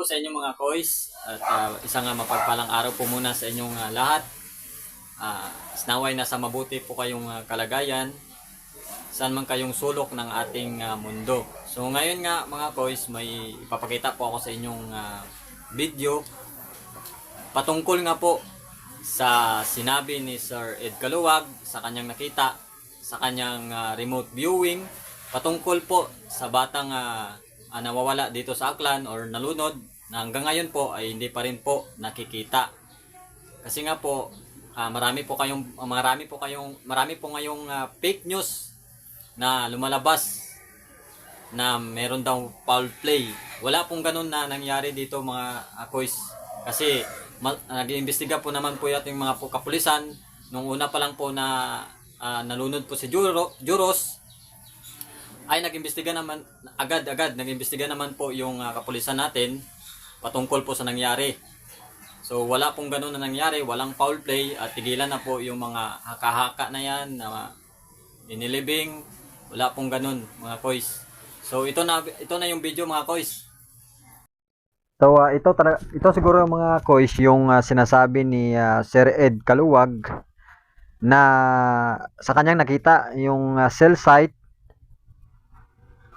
po sa inyong mga kois at ah, isang ah, mapagpalang araw po muna sa inyong ah, lahat. Ah, naway nasa mabuti po kayong ah, kalagayan saan man kayong sulok ng ating ah, mundo. So ngayon nga mga kois may ipapakita po ako sa inyong ah, video patungkol nga po sa sinabi ni Sir Ed Kaluwag sa kanyang nakita sa kanyang ah, remote viewing patungkol po sa batang ah, ah, nawawala dito sa Aklan or nalunod na hanggang ngayon po ay hindi pa rin po nakikita. Kasi nga po ah, marami po kayong marami po kayong marami po ngayong ah, fake news na lumalabas na meron daw foul play. Wala pong ganun na nangyari dito mga akoys. Kasi nag-iimbestiga po naman po yating mga po kapulisan. Nung una pa lang po na ah, nalunod po si Juro, Juros, ay nag-imbestiga naman agad-agad nag-imbestiga naman po yung ah, kapulisan natin patungkol po sa nangyari. So wala pong ganun na nangyari, walang foul play at tigilan na po yung mga haka-haka na yan na inilibing, wala pong ganun mga kois. So ito na ito na yung video mga kois. So ah, ito ito siguro mga kois yung ah, sinasabi ni ah, Sir Ed Kaluwag na sa kanyang nakita yung ah, cell site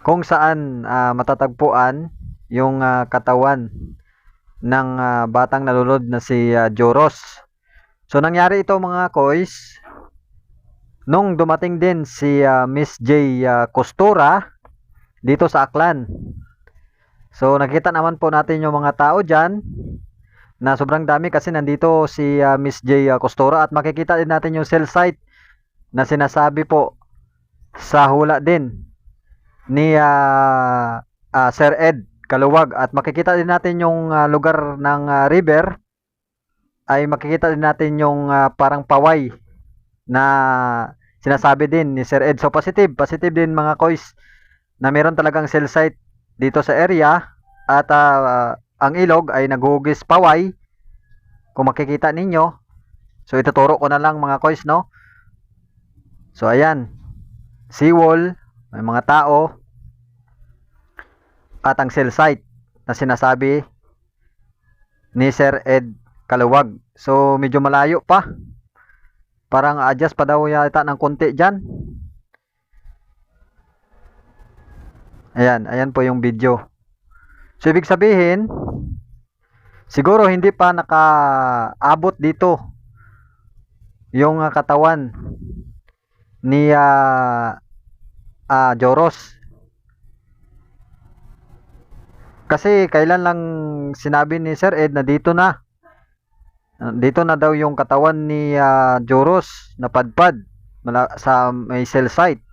kung saan ah, matatagpuan yung ah, katawan ng ah, batang nalulod na si ah, Joros. So nangyari ito mga kois nung dumating din si ah, Miss J ah, Costura dito sa Aklan. So nakita naman po natin yung mga tao dyan na sobrang dami kasi nandito si ah, Miss J ah, Costura at makikita din natin yung cell site na sinasabi po sa hula din ni ah, ah, Sir Ed Kaluwag at makikita din natin yung ah, lugar ng ah, river ay makikita din natin yung ah, parang paway na sinasabi din ni Sir Ed. So positive, positive din mga kois na meron talagang cell site dito sa area at ah, ang ilog ay naghugis paway. Kung makikita ninyo so ituturo ko na lang mga kois no? So ayan. Seawall may mga tao at ang cell site na sinasabi ni Sir Ed Kaluwag so medyo malayo pa parang adjust pa daw yata ng konti dyan Ayan, ayan po yung video. So, ibig sabihin, siguro hindi pa nakaabot dito yung katawan ni ah, ah, Joros. Kasi kailan lang sinabi ni Sir Ed na dito na. Dito na daw yung katawan ni ah, Joros na padpad sa may cell site.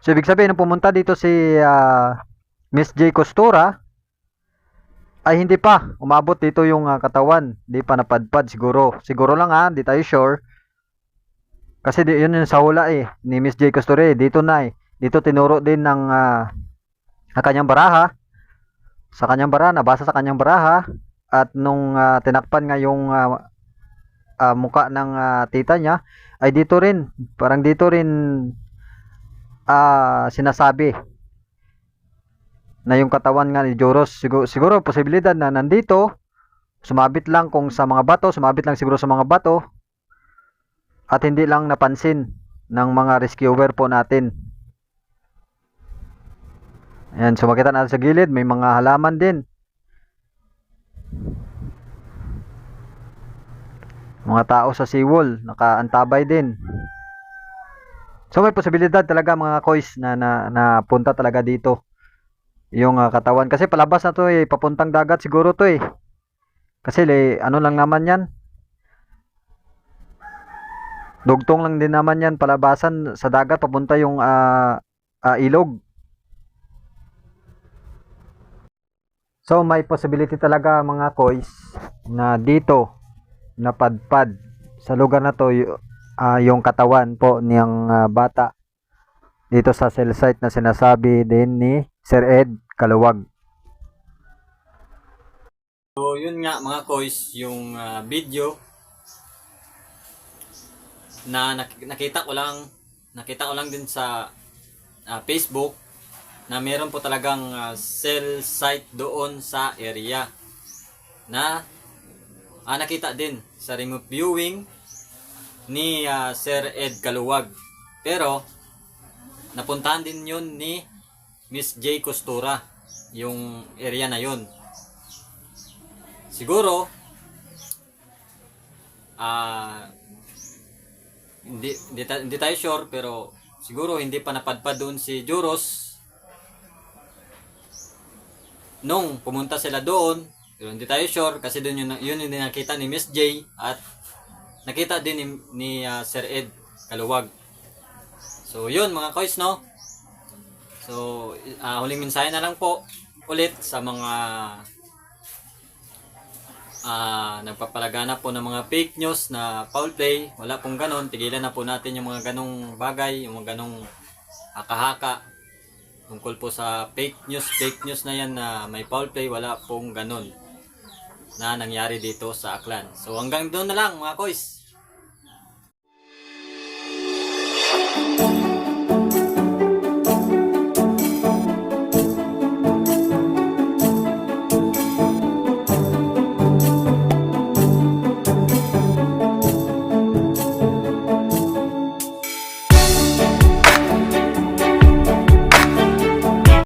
So, ibig sabihin, nung pumunta dito si ah, Miss J. Costura, ay hindi pa. Umabot dito yung ah, katawan. Di pa napadpad siguro. Siguro lang ha, di tayo sure. Kasi di, yun yung sa hula eh, ni Miss J. Costura eh. Dito na eh. Dito tinuro din ng ang kanyang baraha. Sa kanyang baraha, nabasa sa kanyang baraha. At nung ah, tinakpan nga yung ah, ah, muka ng ah, tita niya, ay dito rin. Parang dito rin ah sinasabi na yung katawan nga ni Joros siguro, siguro posibilidad na nandito sumabit lang kung sa mga bato sumabit lang siguro sa mga bato at hindi lang napansin ng mga rescuer po natin ayan so makita natin sa gilid may mga halaman din mga tao sa seawall nakaantabay din So may posibilidad talaga mga kois na na, na punta talaga dito yung ah, katawan kasi palabas na to eh papuntang dagat siguro to eh. Kasi le, ano lang naman 'yan. Dugtong lang din naman 'yan palabasan sa dagat papunta yung ah, ah, ilog. So may possibility talaga mga kois na dito napadpad sa lugar na to ah, yung katawan po niyang ah, bata dito sa cell site na sinasabi din ni Sir Ed Kaluwag. So yun nga mga kois yung ah, video na nak- nakita ko lang nakita ko lang din sa ah, Facebook na meron po talagang ah, cell site doon sa area. na ah, nakita din sa remote viewing ni ah, Sir Ed Kaluwag. Pero napuntahan din yun ni Miss J. Costura, yung area na yun. Siguro, ah, hindi, hindi, hindi tayo sure, pero siguro hindi pa napadpad doon si Juros nung pumunta sila doon, hindi tayo sure kasi doon yun, yun yung nakita ni Miss J at nakita din ni, ni ah, Sir Ed Kaluwag. So yun mga kois no. So ah, huling mensahe na lang po ulit sa mga ah nagpapalagana po ng mga fake news na foul play. Wala pong ganon. Tigilan na po natin yung mga ganong bagay, yung mga ganong haka-haka tungkol po sa fake news, fake news na yan na may foul play, wala pong ganon na nangyari dito sa Aklan. So hanggang doon na lang mga kois.